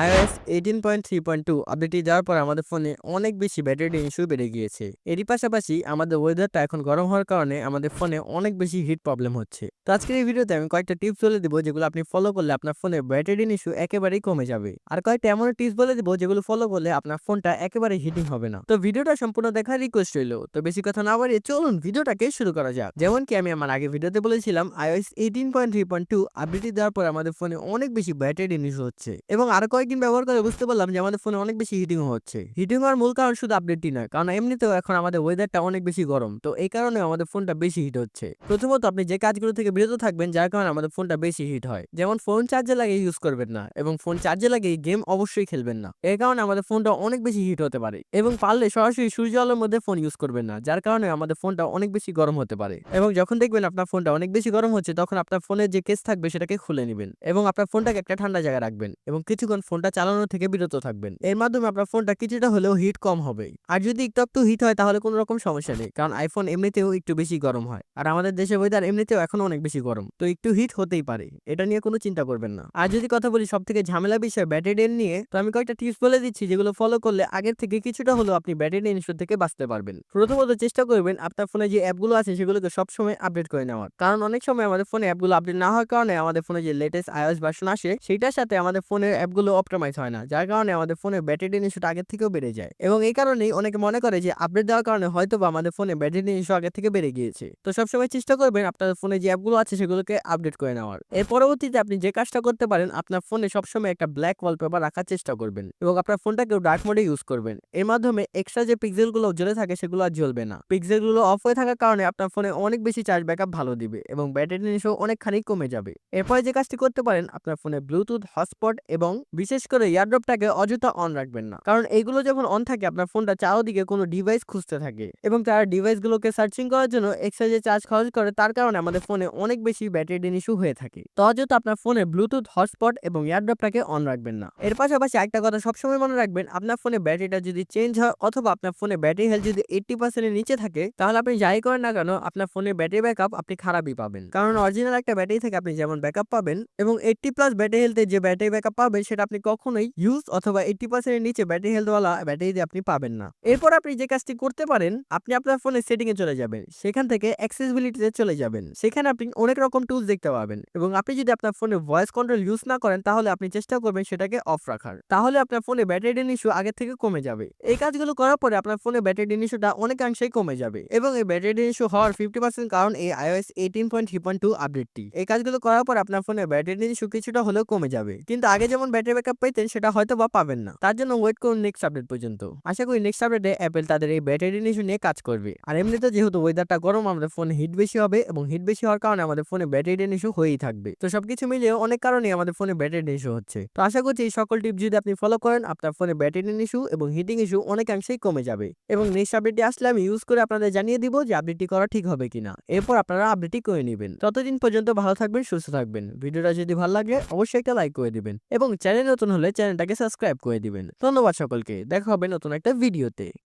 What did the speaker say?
iOS eighteen point three point two আপডেটটি দেওয়ার পর আমাদের ফোনে অনেক বেশি ব্যাটারি ইস্যু বেড়ে গিয়েছে। এরই পাশাপাশি আমাদের ওয়েদারটা এখন গরম হওয়ার কারণে আমাদের ফোনে অনেক বেশি হিট প্রবলেম হচ্ছে। তো আজকের এই ভিডিওতে আমি কয়েকটা টিপস বলে দেবো যেগুলো আপনি ফলো করলে আপনার ফোনে ব্যাটারি ইস্যু একেবারেই কমে যাবে। আর কয়েকটা এমন টিপস বলে দেবো যেগুলো ফলো করলে আপনার ফোনটা একেবারে হিটিং হবে না। তো ভিডিওটা সম্পূর্ণ দেখার রিকোয়েস্ট রইল। তো বেশি কথা না বাড়িয়ে চলুন ভিডিওটাকে শুরু করা যাক। যেমন কি আমি আমার আগে ভিডিওতে বলেছিলাম, iOS eighteen point three point two আপডেটটি দেওয়ার পর আমাদের ফোনে অনেক বেশি ব্যাটারি ইস্যু হচ্ছে। এবং আরও কয়েকদিন ব্যবহার করে বুঝতে পারলাম যে আমাদের ফোনে অনেক বেশি হিটিং হচ্ছে। হিটিং হওয়ার মূল কারণ শুধু আপডেটটি নয়, কারণ এমনিতেও এখন আমাদের ওয়েদারটা অনেক বেশি গরম। তো এই কারণে আমাদের ফোনটা বেশি হিট হচ্ছে। প্রথমত আপনি যে কাজগুলো থেকে বিরত থাকবেন, যার কারণে আমাদের ফোনটা বেশি হিট হয়। যেমন ফোন চার্জে লাগিয়ে ইউজ করবেন না, এবং ফোন চার্জে লাগিয়ে গেম অবশ্যই খেলবেন না। এর কারণে আমাদের ফোনটা অনেক বেশি হিট হতে পারে, এবং পারলে সরাসরি সূর্য আলোর মধ্যে ফোন ইউজ করবেন না, যার কারণে আমাদের ফোনটা অনেক বেশি গরম হতে পারে। এবং যখন দেখবেন আপনার ফোনটা অনেক বেশি গরম হচ্ছে, তখন আপনার ফোনের যে কেস থাকবে, সেটাকে খুলে নেবেন, এবং আপনার ফোনটাকে একটা ঠান্ডা জায়গায় রাখবেন, এবং কিছুক্ষণ ফোনটা চালানো থেকে বিরত থাকবেন। এর মাধ্যমে আপনার ফোনটা কিছুটা হলেও হিট কম হবে। আর যদি একটু একটু হিট হয়, তাহলে কোনো রকম সমস্যা নেই। কারণ আইফোন এমনিতেও একটু বেশি গরম হয়। আর আমাদের দেশের ওয়েদার এমনিতেও এখন অনেক বেশি গরম। তো একটু হিট হতেই পারে। এটা নিয়ে কোনো চিন্তা করবেন না। আর যদি কথা বলি সব থেকে ঝামেলা বিষয় ব্যাটারি ডেন নিয়ে, তো আমি কয়েকটা টিপস বলে দিচ্ছি যেগুলো ফলো করলে আগের থেকে কিছুটা হলেও আপনি ব্যাটারি ডেন ইস্যু থেকে বাঁচতে পারবেন। প্রথমত চেষ্টা করবেন আপনার ফোনে যে অ্যাপগুলো আছে, সেগুলোকে সবসময় আপডেট করে নেওয়ার। কারণ অনেক সময় আমাদের ফোনে অ্যাপগুলো আপডেট না হওয়ার কারণে আমাদের ফোনে যে লেটেস্ট আইওএস ভার্সন আসে সেটার সাথে আমাদের ফোনের অ্যাপগুলো অপটিমাইজ হয় না। যার কারণে আমাদের ফোনে ব্যাটারি ইস্যুটা আগের থেকেও বেড়ে যায় এবং এই কারণেই অনেকে মনে করে যে আপডেট দেওয়ার কারণে হয়তো বা আমাদের ফোনে ব্যাটারি ইস্যু আগের থেকে বেড়ে গিয়েছে। তো সবসময় চেষ্টা করবেন আপনার ফোনে যে অ্যাপগুলো আছে সেগুলোকে আপডেট করে নেওয়ার। এর পরবর্তীতে আপনি যে কাজটা করতে পারেন, আপনার ফোনে সবসময় একটা ব্ল্যাক ওয়ালপেপার রাখার চেষ্টা করবেন এবং আপনার ফোনটাকেও ডার্ক মোডে ইউজ করবেন। এর মাধ্যমে এক্সট্রা যে পিক্সেলগুলো জ্বলে থাকে সেগুলো আর জ্বলবে না। পিক্সেলগুলো অফ হয়ে থাকার কারণে আপনার ফোনে অনেক বেশি চার্জ ব্যাকআপ ভালো দিবে এবং ব্যাটারি ইস্যু অনেকখানি কমে যাবে। এরপরে যে কাজটি করতে পারেন, আপনার ফোনে ব্লুটুথ, হটস্পট এবং বিশেষ করে ইয়ারড্রপটাকে অযথা অন রাখবেন না। কারণ এইগুলো যখন অন থাকে, আপনার ফোনটা চারোদিকে কোনো ডিভাইস খুঁজতে থাকে এবং তারা ডিভাইসগুলোকে সার্চিং করার জন্য এক্সট্রা যে চার্জ খরচ করে, তার কারণে আমাদের ফোনে অনেক বেশি ব্যাটারি ইস্যু হয়ে থাকে। তো অযথা আপনার ফোনে ব্লুটুথ হটস্পট এবং ইয়ারড্রপটাকে অন রাখবেন না। এর পাশাপাশি একটা কথা সবসময় মনে রাখবেন, আপনার ফোনে ব্যাটারিটা যদি চেঞ্জ হয় অথবা আপনার ফোনে ব্যাটারি হেলথ যদি এইটটি পার্সেন্টের নিচে থাকে, তাহলে আপনি যাই করেন না কেন, আপনার ফোনে ব্যাটারি ব্যাকআপ আপনি খারাপই পাবেন। কারণ অরিজিনাল একটা ব্যাটারি থেকে আপনি যেমন ব্যাকআপ পাবেন এবং এইটটি প্লাস ব্যাটারি হেলথে যে ব্যাটারি ব্যাকআপ পাবেন, সেটা আপনি কখনোই ইউজ অথবা এইটটি পার্সেন্টের নিচে ব্যাটারি হেলথওয়ালা ব্যাটারি আপনি পাবেন না। এরপর আপনি যে কাজটি করতে পারেন, আপনি আপনার ফোনের সেটিং এ চলে যাবেন। সেখান থেকে অ্যাক্সেসিবিলিটিতে চলে যাবেন। সেখানে আপনি অনেক রকম টুলস দেখতে পাবেন এবং আপনি যদি আপনার ফোনে ভয়েস কন্ট্রোল ইউজ না করেন, তাহলে আপনি চেষ্টা করবেন সেটাকে অফ রাখার। তাহলে আপনার ফোনে ব্যাটারি ড্রেন ইস্যু আগে থেকে কমে যাবে। এই কাজগুলো করার পরে আপনার ফোনে ব্যাটারি ড্রেন ইস্যুটা অনেকাংশেই কমে যাবে এবং এই ব্যাটারি ড্রেন ইস্যু হওয়ার ফিফটি পার্সেন্ট কারণ এই iOS eighteen point three point two. আপডেটটি এই কাজগুলো করার পর আপনার ফোনে ব্যাটারি ড্রেন ইস্যু কিছুটা হলেও কমে যাবে। কিন্তু আগে যেমন ব্যাটারি ব্যাকআপ পেতেন সেটা হয়তো বা পাবেন না। তার জন্য ওয়েট করুন নেক্সট আপডেট পর্যন্ত। আশা করি নেক্সট আপডেটে অ্যাপেল তাদের এই ব্যাটারি ইস্যু নিয়ে কাজ করবে। আর এমনিতে যেহেতু ওয়েদারটা গরম, আমাদের ফোনে হিট বেশি হবে এবং হিট বেশি হওয়ার কারণে আমাদের ফোনে ব্যাটারি ইস্যু হয়েই থাকবে। তো সবকিছু মিলিয়ে অনেক কারণেই আমাদের ফোনে ব্যাটারি ইস্যু হচ্ছে। তো আশা করছি এই সকল টিপ যদি আপনি ফলো করেন, আপনার ফোনে ব্যাটারি ইস্যু এবং হিটিং ইস্যু অনেকাংশেই কমে যাবে। এবং নেক্সট আপডেটটি আসলে আমি ইউজ করে আপনাদের জানিয়ে দিব যে আপডেটটি করা ঠিক হবে কিনা। এরপর আপনারা আপডেটটি করে নেবেন। ততদিন পর্যন্ত ভালো থাকবেন, সুস্থ থাকবেন। ভিডিওটা যদি ভালো লাগে, অবশ্যই একটা লাইক করে দিবেন। এবং চ্যানেল নতুন হলে চ্যানেলটাকে সাবস্ক্রাইব করে দিবেন। ধন্যবাদ সকলকে দেখা হবে নতুন একটা ভিডিওতে।